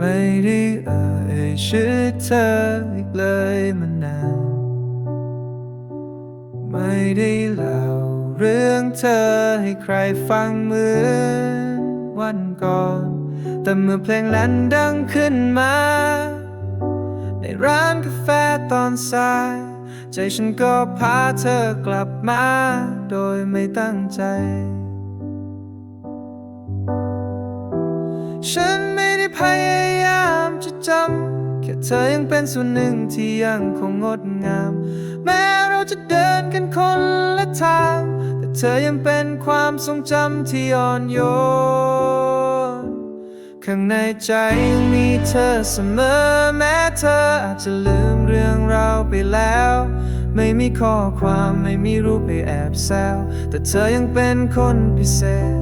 ไม่ได้อ่อยชื่อเธออีกเลยมานานไม่ได้เล่าเรื่องเธอให้ใครฟังเหมือนวันก่อน แต่เมื่อเพลงนั้นดังขึ้นมา ในร้านกาแฟตอนสาย ใจฉันก็พาเธอกลับมา โดยไม่ตั้งใจ ฉันไม่ พยายามจะจำแค่เธอยังเป็นส่วนหนึ่งที่ยังคงงดงาม แม้เราจะเดินกันคนละทาง แต่เธอยังเป็นความทรงจำที่อ่อนโยน ข้างในใจยังมีเธอเสมอ แม้เธออาจจะลืมเรื่องราไปแล้ว ไม่มีข้อความไม่มีรูปไปแอบแซวแต่เธอยังเป็นคนพิเศษ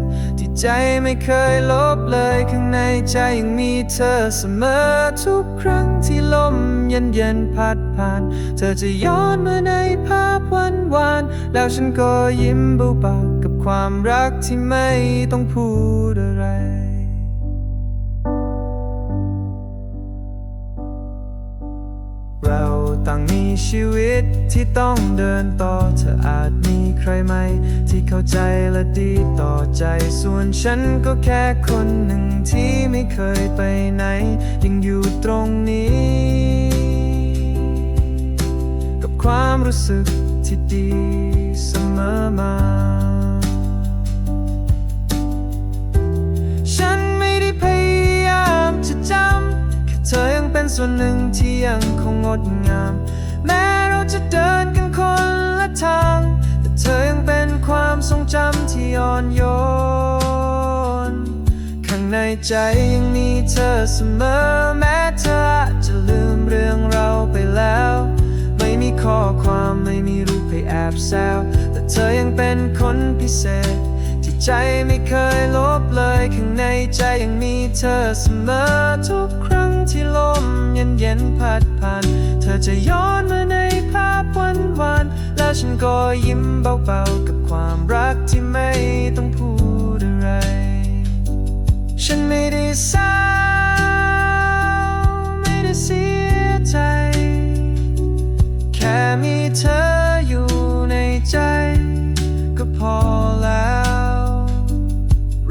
ใจไม่เคยลบเลยข้างในใจยังมีเธอเสมอทุกครั้งที่ลมเย็นเย็นๆพัดผ่าน เธอจะย้อนมาในภาพวันวาน แล้วฉันก็ยิ้มเบาๆกับความรักที่ไม่ต้องพูดอะไรเราต่างมีชีวิตที่ต้องเดินต่อเธออาจ รไหม ที่เข้าใจและดีต่อใจ ส่วนฉันก็แค่คนหนึ่งที่ไม่เคยไปไหน ยังอยู่ตรงนี้ กับความรู้สึกที่ดีเสมอมา ฉันไม่ได้พยายามจะจำแค่เธอยังเป็นส่วนหนึ่งที่ยังคงงดงาม ใจยังมีเธอเสมอแม้เธอจะลืมเรื่องเราไปแล้ว ไม่มีข้อความไม่มีรูปให้แอบแซวแต่เธอยังเป็นคนพิเศษ ที่ใจไม่เคยลบเลยข้างในใจยังมีเธอเสมอทุกครั้งที่ลมเย็นเย็นพัดผ่าน เธอจะย้อนมาในภาพวันวานแล้วฉันก็ยิ้มเบาๆกับความ เศร้าไม่ได้เสียใจ แค่มีเธออยู่ในใจ ก็พอแล้ว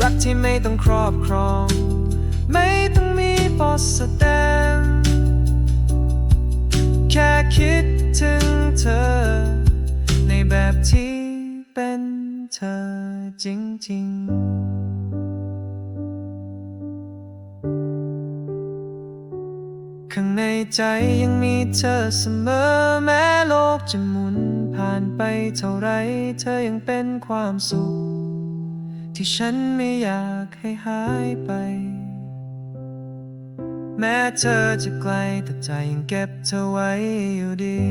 รักที่ไม่ต้องครอบครอง ไม่ต้องมีบทแสดงแค่คิดถึงเธอ ในแบบที่เป็นเธอจริงๆ ใจยังมีเธอเสมอแม้โลกจะหมุน ผ่านไปเท่าไรเธอยังเป็นความสุข ที่ฉันไม่อยากให้หายไป แม้เธอจะไกลแต่ใจยังเก็บเธอไว้อยู่ดี